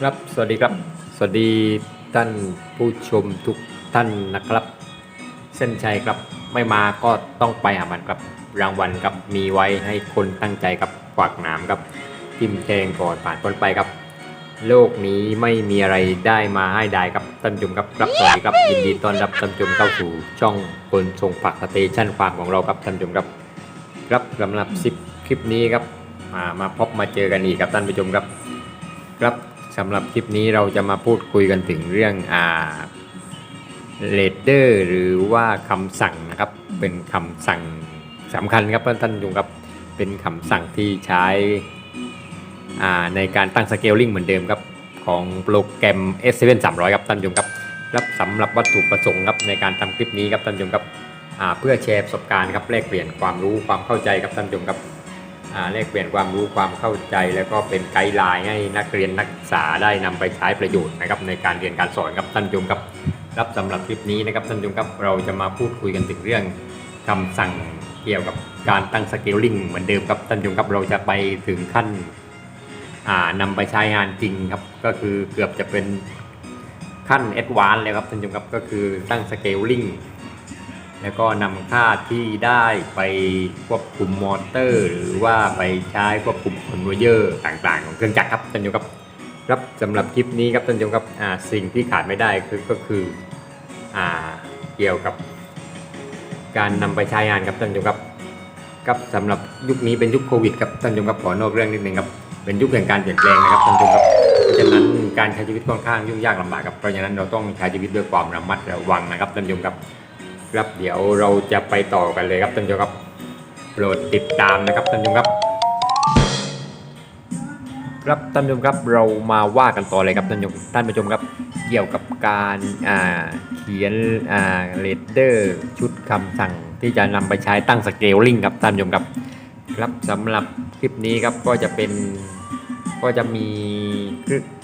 ครับสวัสดีครับ สวัสดีท่านผู้ชมทุกท่านนะครับ เส้นชัยครับไม่มาก็ต้องไปหามันครับรางวัลครับมีไว้ให้คนตั้งใจครับฝากหนามครับทิมแทงก่อนผ่านพ้นไปครับ โลกนี้ไม่มีอะไรได้มาให้ได้ครับท่านผู้ชมครับครับสวัสดีครับยินดีต้อนรับท่านผู้ชมเข้าสู่ช่องคนส่งฝากสเตชันฟาร์มของเราครับท่านผู้ชมครับ ครับสำหรับ10คลิปนี้ครับมามาพบมาเจอกันอีกครับท่านผู้ชมครับ ครับ สำหรับคลิปนี้เราจะมาพูดคุยกันถึงเรื่องอ่าเลดเดอร์หรือว่าคำสั่งนะครับ เป็นคำสั่งสำคัญครับท่านผู้ชมครับ เป็นคำสั่งที่ใช้อ่าในการตั้งสเกลลิงเหมือนเดิมครับ ของโปรแกรม S7 300 ครับท่านผู้ชมครับรับสำหรับวัตถุประสงค์ครับในการทำคลิปนี้ครับท่านผู้ชมครับอ่าเพื่อแชร์ประสบการณ์ครับแลกเปลี่ยนความรู้ความเข้าใจครับท่านผู้ชมครับ แลกเปลี่ยนความรู้ความเข้าใจ แล้วก็เป็นไกด์ไลน์ให้นักเรียนนักศึกษาได้นำไปใช้ประโยชน์นะครับในการเรียนการสอนครับท่านผู้ชมครับรับสำหรับคลิปนี้นะครับท่านผู้ชมครับเราจะมาพูดคุยกันถึงเรื่องคำสั่งเกี่ยวกับการตั้งสเกลลิงเหมือนเดิมครับท่านผู้ชมครับเราจะไปถึงขั้นอ่านำไปใช้งานจริงครับก็คือเกือบจะเป็นขั้นแอดวานซ์แล้วครับท่านผู้ชมครับก็คือตั้งสเกลลิง แล้วก็นำค่าที่ได้ไปควบคุมมอเตอร์ หรือว่าไปใช้ควบคุมคอนเวอเยอร์ต่างๆ ของเครื่องจักรครับท่านผู้ชมครับครับสำหรับคลิปนี้ครับท่านผู้ชมครับสิ่งที่ขาดไม่ได้คือก็คืออ่าเกี่ยวกับการนำไปใช้งานครับท่านผู้ชมครับครับสำหรับยุคนี้เป็นยุคโควิดครับท่านผู้ชมครับขอนอกเรื่องนิดนึงครับเป็นยุคแห่งการเปลี่ยนแปลงนะครับท่านผู้ชมครับเพราะฉะนั้นการใช้ชีวิตค่อนข้างยุ่งยากลำบากครับเพราะฉะนั้นเราต้องใช้ชีวิตด้วยความระมัดระวังนะครับท่านผู้ชมครับ ครับเดี๋ยวเราจะไปต่อกันเลยครับท่านผู้ชมครับโปรดติดตามนะครับท่านผู้ชมครับ ครับท่านผู้ชมครับเรามาว่ากันต่อเลยครับท่านผู้ชมท่านผู้ชมครับ เกี่ยวกับการอ่าเขียนอ่าเรดเดอร์ชุดคำสั่งที่จะนำไปใช้ตั้งสเกลลิงครับท่านผู้ชมครับ ครับสำหรับคลิปนี้ครับก็จะเป็น ก็จะมี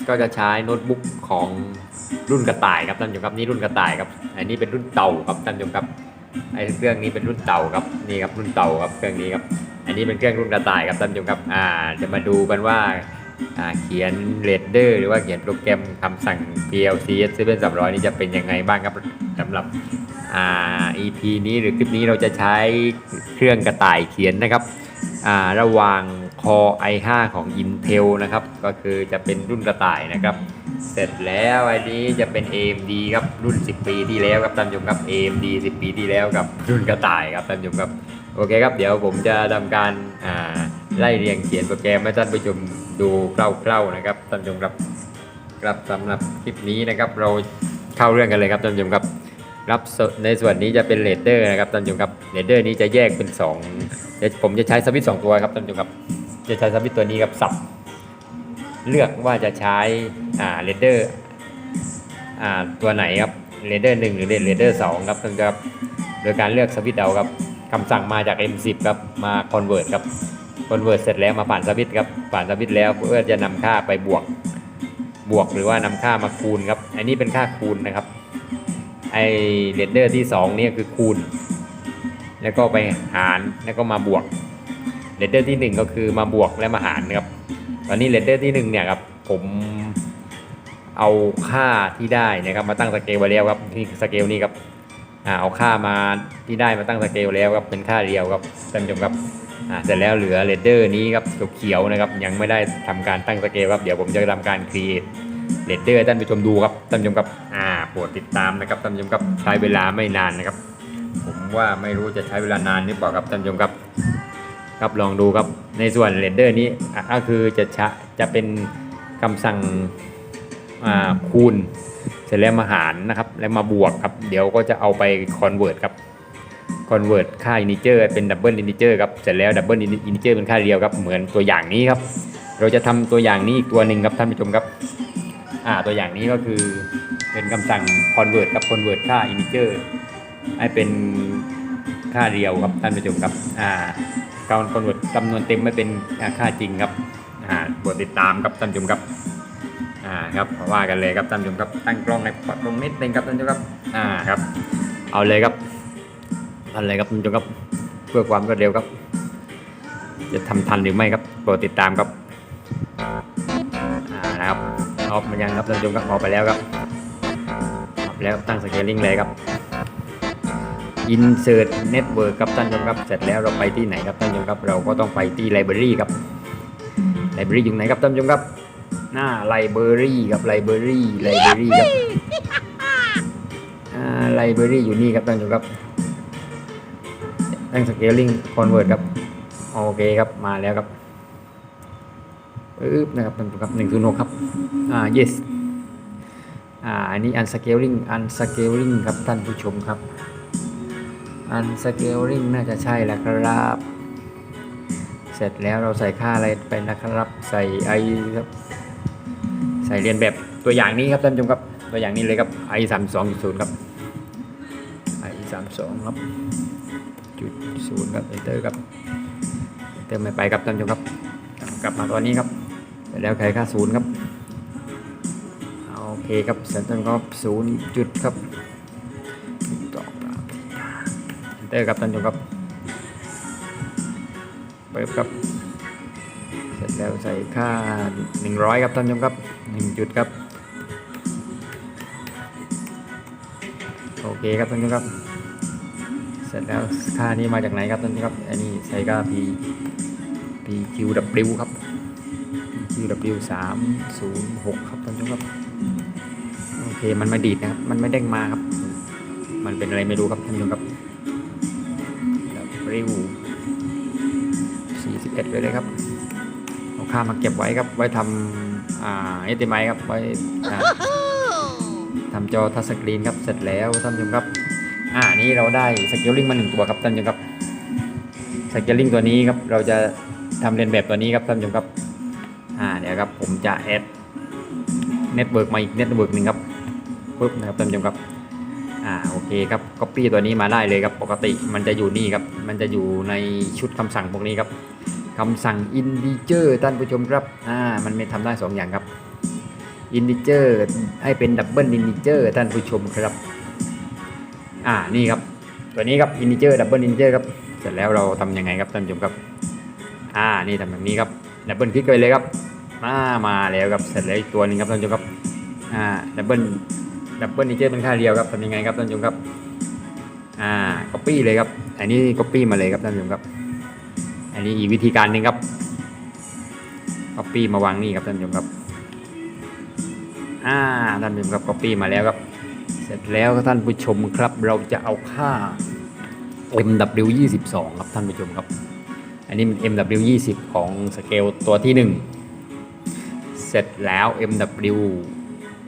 ก็จะใช้โน้ตบุ๊กของรุ่นกระต่ายครับท่านผู้ชมครับนี่รุ่นกระต่ายครับอันนี้เป็นรุ่นเต่าครับท่านผู้ชมครับไอ้เครื่องนี้เป็นรุ่นเต่าครับนี่ครับรุ่นเต่าครับเครื่องนี้ครับอันนี้เป็นเครื่องรุ่นกระต่ายครับท่านผู้ชมครับอ่าจะมาดูกันว่าอ่าเขียนเรดเดอร์หรือว่าเขียนโปรแกรมคำสั่ง PLC S7 300นี่จะเป็นยังไงบ้างครับสำหรับอ่า EP นี้หรือคลิปนี้เราจะใช้เครื่องกระต่ายเขียนนะครับอ่าระหว่าง Core i5 ของ Intel นะครับ ก็คือจะเป็นรุ่นกระต่ายนะครับ เสร็จแล้วอันนี้จะเป็น AMD ครับรุ่น 10 ปีที่แล้วครับท่านผู้ชมครับ AMD 10 ปีที่แล้วกับรุ่นกระต่ายครับท่านผู้ชมครับโอเคครับเดี๋ยวผมจะทำการอ่าไล่เรียงเขียนโปรแกรมให้ท่านผู้ชมดูคร่าวๆนะครับท่านผู้ชมครับครับสำหรับคลิปนี้นะครับเราเข้าเรื่องกันเลยครับท่านผู้ชมครับรับในส่วนนี้จะเป็นเรดเดอร์นะครับท่านผู้ชมครับเรดเดอร์นี้จะแยกเป็น2เดี๋ยวผมจะใช้สวิตช์สองตัวครับท่านผู้ชมครับ จะใช้สวิตตัวนี้ครับสับ เลือกว่าจะใช้อ่าเรดเดอร์อ่าตัวไหนครับเรดเดอร์หนึ่งหรือเรดเดอร์สองครับท่านครับโดยการเลือกสวิตเอาครับคำสั่งมาจาก M10 ครับมาคอนเวิร์ตครับคอนเวิร์ตเสร็จแล้วมาผ่านสวิตครับผ่านสวิตแล้วเพื่อจะนำค่าไปบวกบวกหรือว่านำค่ามาคูณครับอันนี้เป็นค่าคูณนะครับไอเรดเดอร์ที่สองเนี่ยคือคูณ แล้วก็ไปหารแล้วก็มาบวก เรดเดอร์ที่หนึ่งก็คือมาบวกและมาหารนะครับตอนนี้เรดเดอร์ที่หนึ่งเนี่ยครับผมเอาค่าที่ได้นะครับมาตั้งสเกลไว้แล้วครับที่สเกลนี้ครับอ่าเอาค่ามาที่ได้มาตั้งสเกลแล้วครับเป็นค่าเรียวครับท่านผู้ชมครับอ่าเสร็จแล้วเหลือเรดเดอร์นี้ครับเขียวๆนะครับยังไม่ได้ทำการตั้งสเกลครับเดี๋ยวผมจะทำการครีเอทเรดเดอร์ท่านผู้ชมดูครับท่านผู้ชมครับอ่าโปรดติดตามนะครับท่านผู้ชมครับใช้เวลาไม่นานนะครับ ผมว่าไม่รู้จะใช้เวลานานหรือเปล่าครับท่านผู้ชมครับ ครับลองดูครับในส่วนเรนเดอร์นี้ก็คือจะชะจะเป็นคำสั่งคูณเสร็จแล้วมาหารนะครับแล้วมาบวกครับ เดี๋ยวก็จะเอาไปคอนเวิร์ตครับคอนเวิร์ตค่าอิน i เจอร์เป็นดับเบิลอิน i เจอร์ครับเสร็จแล้วดับเบิลอิน i เจอร์เป็นค่าเดียวครับเหมือนตัวอย่างนี้ครับ เราจะทำตัวอย่างนี้อีกตัวหนึ่งครับท่านผู้ชมครับอ่าตัวอย่างนี้ก็คือเป็นคำสั่ง convert ครับ convert ค่า integer ให้เป็นค่าเรียวครับท่านผู้ชมครับอ่า การกำหนดจำนวนเต็มไม่เป็นค่าจริงครับอ่าบทติดตามครับท่านผู้ชมครับอ่าครับมาว่ากันเลยครับท่านผู้ชมครับตั้งกล้องในตรงนิดนึงครับท่านผู้ชมครับอ่าครับเอาเลยครับทันเลยครับท่านผู้ชมครับเพื่อความรวดเร็วครับ จะทำทันหรือไม่ครับโปรดติดตามครับอ่านะครับออฟมันยังครับท่านผู้ชมครับออกไปแล้วครับออกแล้วตั้งสเกลลิ่งเลยครับ insert network ครับท่านผู้ชมครับเสร็จแล้วเราไปที่ไหนครับท่านผู้ชมครับเราก็ต้องไปที่ library ครับ library อยู่ไหนครับท่านผู้ชมครับหน้า library ครับ library library ครับอ่า library อยู่นี่ครับท่านผู้ชมครับตั้ง scaling convert ครับโอเคครับมาแล้วครับปึ๊บนะครับท่านผู้ชมครับหนึ่งศูนย์หกครับอ่า yes อ่าอันนี้ unscaling unscaling ครับท่านผู้ชมครับ unscaling น่าจะใช่แล้วครับ เสร็จแล้วเราใส่ค่าอะไรไปนะครับ ใส่ i ครับ ใส่เรียนแบบตัวอย่างนี้ครับท่านผู้ชมครับ ตัวอย่างนี้เลยครับ i 3 2 0ครับ i 3 2ครับจุดศูนย์ครับ enter ครับ enter ไม่ไปครับท่านผู้ชมครับ กลับมาตัวนี้ครับเสร็จแล้วใครค่าศูนย์ครับโอเคครับเซนเตอร์ก็ศูนย์จุดครับ เตอร์ครับท่านผู้ชมครับเปิดครับ เสร็จแล้วใส่ค่า 100 ครับท่านผู้ชมครับ 1 จุดครับ โอเคครับท่านผู้ชมครับ เสร็จแล้วค่านี้มาจากไหนครับท่านผู้ชมครับ อันนี้ใส่ค่า P PQW ครับ PQW 306 ครับท่านผู้ชมครับ โอเค มันไม่ดีดนะครับ มันไม่เด้งมาครับ มันเป็นอะไรไม่รู้ครับท่านผู้ชมครับ ริว41ไปเลยครับเอาค่ามาเก็บไว้ครับ ไว้ทำอ่าเอติไมครับ ไว้อ่าทำจอทัชสกรีนครับ เสร็จแล้วท่านผู้ชมครับ อ่า นี่เราได้สเกลลิงมาหนึ่งตัวครับท่านผู้ชมครับสเกลลิงตัวนี้ครับ เราจะทำเรียนแบบตัวนี้ครับท่านผู้ชมครับ อ่า เดี๋ยวครับ ผมจะแอดเน็ตเวิร์กมาอีกเน็ตเวิร์กหนึ่งครับปุ๊บนะครับท่านผู้ชมครับอ่าโอ เคครับ copy ตัวนี้มาได้เลยครับ ปกติมันจะอยู่นี่ครับ มันจะอยู่ในชุดคำสั่งพวกนี้ครับคำสั่ง integer ท่านผู้ชมครับ อ่า มันไม่ทำได้ 2 อย่างครับ integer ให้เป็น double integer ท่านผู้ชมครับ อ่า นี่ครับ ตัวนี้ครับ integer double integer ครับ เสร็จแล้วเราทำยังไงครับท่านผู้ชมครับ อ่า นี่ทำแบบนี้ครับ double คลิกไปเลยครับ มา มาแล้วครับ เสร็จแล้วอีกตัวนึงครับท่านผู้ชมครับ อ่า ดับเบิลดับเบิลนิเจอร์เป็นค่าเดียวครับทำยังไงครับท่านผู้ชมครับอ่า copy เลยครับอันนี้ copy มาเลยครับท่านผู้ชมครับ อันนี้อีกวิธีการหนึ่งครับ copy มาวางนี่ครับท่านผู้ชมครับอ่าท่านผู้ชมครับ copy มาแล้วครับ เสร็จแล้วท่านผู้ชมครับ เราจะเอาค่า MW 22 ครับท่านผู้ชมครับ อันนี้เป็น MW 20 ของสเกลตัวที่หนึ่งเสร็จแล้ว MW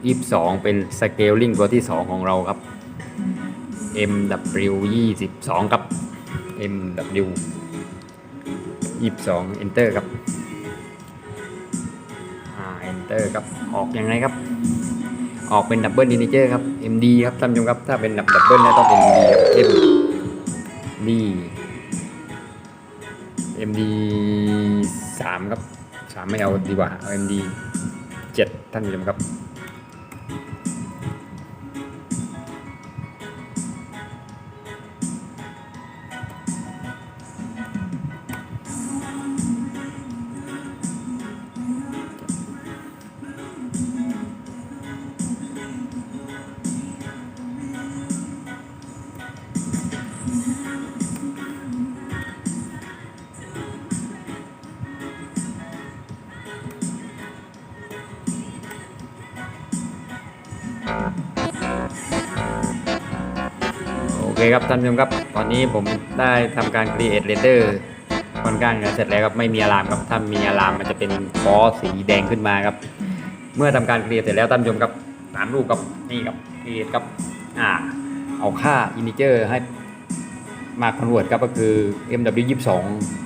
22 เป็น scaling ตัวที่ 2 ของเราครับ MW 22 ครับ MW 22 enter ครับอ่า enter ครับ ออกยังไงครับ ออกเป็น double integer ครับ MD ครับท่านผู้ชมครับ ถ้าเป็น double แล้วต้องเป็น MD ครับ MD MD 3 ครับ 3 ไม่เอาดีกว่าเอา MD 7 ท่านผู้ชมครับ เคครับท่านผู้ชมครับ ตอนนี้ผมได้ทำการ create render ค่อนข้างเสร็จแล้วครับไม่มีอะลามครับถ้ามีอะลามมันจะเป็นฟอสีแดงขึ้นมาครับ เมื่อทำการ create เสร็จแล้วท่านผู้ชมครับตามรูปครับนี่ครับ create ครับอ่าเอาค่า integer ให้มา convert ครับก็คือ mw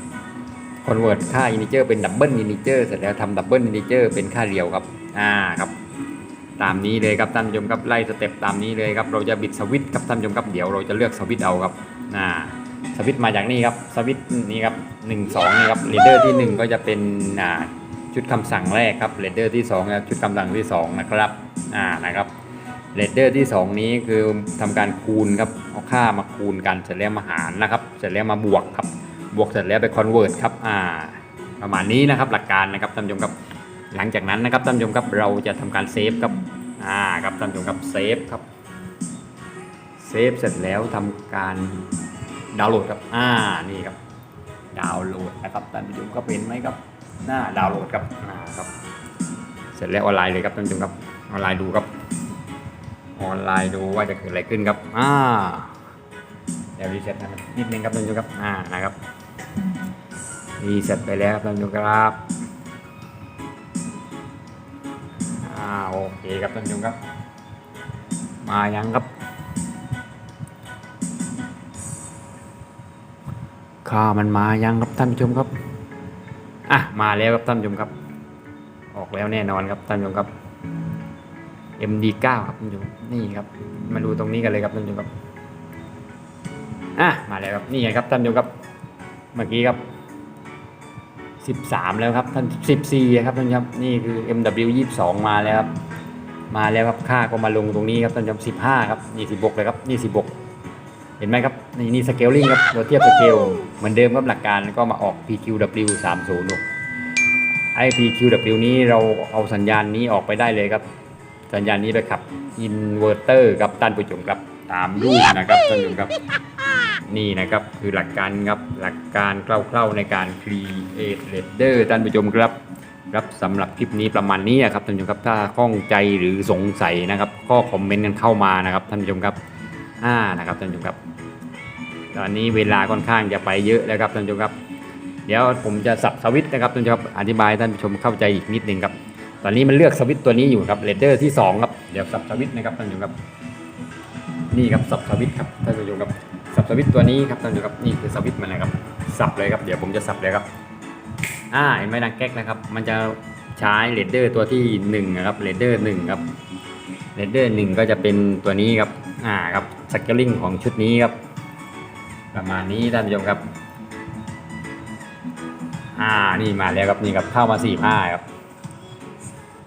22 convert ค่า integer เป็น double integer เสร็จแล้วทำ double integer เป็นค่าเรียวครับอ่าครับ ตามนี้เลยครับท่านผู้ชมครับไล่สเต็ปตามนี้เลยครับเราจะบิดสวิตช์ครับท่านผู้ชมครับเดี๋ยวเราจะเลือกสวิตช์เอาครับอ่าสวิตช์มาจากนี่ครับสวิตช์นี่ครับหนึ่งสองนี่ครับเรเดอร์ที่หนึ่งก็จะเป็นอ่าชุดคำสั่งแรกครับเรเดอร์ที่สองครับชุดคำสั่งที่สองนะครับอ่านะครับเรเดอร์ที่สองนี้คือทำการคูณครับเอาค่ามาคูณกันเสร็จแล้วมาหารนะครับเสร็จแล้วมาบวกครับบวกเสร็จแล้วไปคอนเวิร์ตครับอ่าประมาณนี้นะครับหลักการนะครับท่านผู้ชมครับหลังจากนั้นนะครับท่านผู้ชมครับเราจะทำการเซฟครับ อ่าครับท่านผู้ชมครับเซฟครับเซฟเสร็จแล้วทำการดาวน์โหลดครับอ่านี่ครับ ดาวน์โหลดนะครับท่านผู้ชมก็เป็นไหมครับหน้าดาวน์โหลดครับอ่าครับ เสร็จแล้วออนไลน์เลยครับท่านผู้ชมครับออนไลน์ดูครับ ออนไลน์ดูว่าจะเกิดอะไรขึ้นครับอ่าเดี๋ยวรีเซ็ตนะครับนิดนึงครับท่านผู้ชมครับอ่านะครับรีเซ็ตไปแล้วครับท่านผู้ชมครับ เคครับท่านผู้ชมครับ มายังครับ ข้ามันมายังครับท่านผู้ชมครับ อะมาแล้วครับท่านผู้ชมครับ ออกแล้วแน่นอนครับท่านผู้ชมครับ MD9 ครับท่านผู้ชมนี่ครับ มาดูตรงนี้กันเลยครับท่านผู้ชมครับอะมาแล้วครับนี่ไงครับท่านผู้ชมครับ เมื่อกี้ครับ13 แล้วครับท่าน 14 ครับท่านผู้ชมนี่คือ MW 22 มาแล้วครับ มาแล้วครับค่าก็มาลงตรงนี้ครับท่านผู้ชม15ครับนี่16เลยครับนี่16เห็นไหมครับนี่นี่สเกลลิงครับเราเทียบสเกลเหมือนเดิมครับหลักการก็มาออก PQW 306ไอ้ PQW นี้เราเอาสัญญาณนี้ออกไปได้เลยครับ สัญญาณนี้ไปขับอินเวอร์เตอร์ครับท่านผู้ชมครับตามรูปนะครับท่านผู้ชมครับ นี่นะครับคือหลักการครับหลักการคร่าวๆในการ create ladder ท่านผู้ชมครับ ครับสำหรับคลิปนี้ประมาณนี้ครับท่านผู้ชมครับถ้าข้องใจหรือสงสัยนะครับ ก็คอมเมนต์กันเข้ามานะครับท่านผู้ชมครับอ่านะครับท่านผู้ชมครับ ตอนนี้เวลาค่อนข้างจะไปเยอะแล้วครับท่านผู้ชมครับ เดี๋ยวผมจะสับสวิตช์นะครับท่านผู้ชมครับอธิบายท่านผู้ชมเข้าใจอีกนิดนึงครับ ตอนนี้มันเลือกสวิตช์ตัวนี้อยู่ครับเรดเดอร์ที่สองครับเดี๋ยวสับสวิตช์นะครับท่านผู้ชมครับ นี่ครับสับสวิตช์ครับท่านผู้ชมครับสับสวิตช์ตัวนี้ครับท่านผู้ชมครับนี่คือสวิตช์มันนะครับสับเลยครับเดี๋ยวผมจะสับเลยครับ อ่าเห็นไหมดังแก๊กนะครับ มันจะใช้เรดเดอร์ตัวที่หนึ่งนะครับเรดเดอร์หนึ่งครับเรดเดอร์หนึ่งก็จะเป็นตัวนี้ครับอ่าครับสเกลลิ่งของชุดนี้ครับ ประมาณนี้ท่านผู้ชมครับ อ่านี่มาแล้วครับนี่ครับเข้ามาสี่ห้าครับ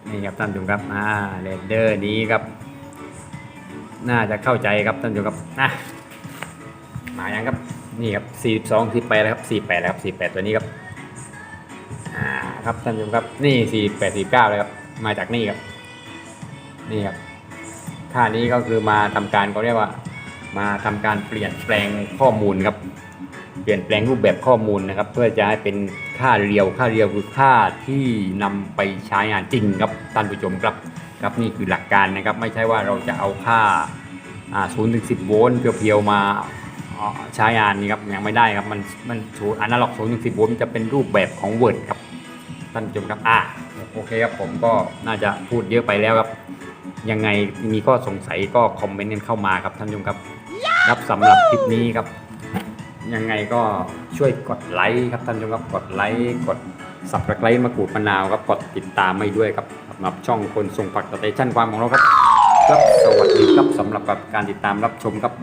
นี่ครับท่านผู้ชมครับอ่าเรนเดอร์นี้ครับ น่าจะเข้าใจครับท่านผู้ชมครับอะมายังครับนี่ครับสี่สองสี่แปแล้วครับสี่แปดแล้วครับสี่แปดตัวนี้ครับ ครับท่านผู้ชมครับนี่สี่แปดสี่เก้าเลยครับมาจากนี่ครับนี่ครับค่านี้ก็คือมาทำการเขาเรียกว่า มาทำการเปลี่ยนแปลงข้อมูลครับ เปลี่ยนแปลงรูปแบบข้อมูลนะครับ เพื่อจะให้เป็นค่าเรียวค่าเรียวคือค่าที่นำไปใช้งานจริงครับท่านผู้ชมครับครับนี่คือหลักการนะครับ ไม่ใช่ว่าเราจะเอาค่าศูนย์ถึงสิบโวลต์เพียวๆมาใช้งานนี่ครับยังไม่ได้ครับมันมันศูนย์อนาล็อกศูนย์ถึงสิบโวลต์มันจะเป็นรูปแบบของ Word ครับ ท่านผู้ชมครับอะโอเคครับผมก็น่าจะพูดเยอะไปแล้วครับ ยังไงมีข้อสงสัยก็คอมเมนต์กันเข้ามาครับท่านผู้ชมครับครับสำหรับคลิปนี้ครับ ยังไงก็ช่วยกดไลค์ครับท่านผู้ชมครับกดไลค์กดสับสไครต์มะกรูดมะนาวครับกดติดตามไม่ด้วยครับสำหรับช่องคนส่งผักสเตชันความของเราครับครับสวัสดีครับสำหรับการติดตามรับชมครับ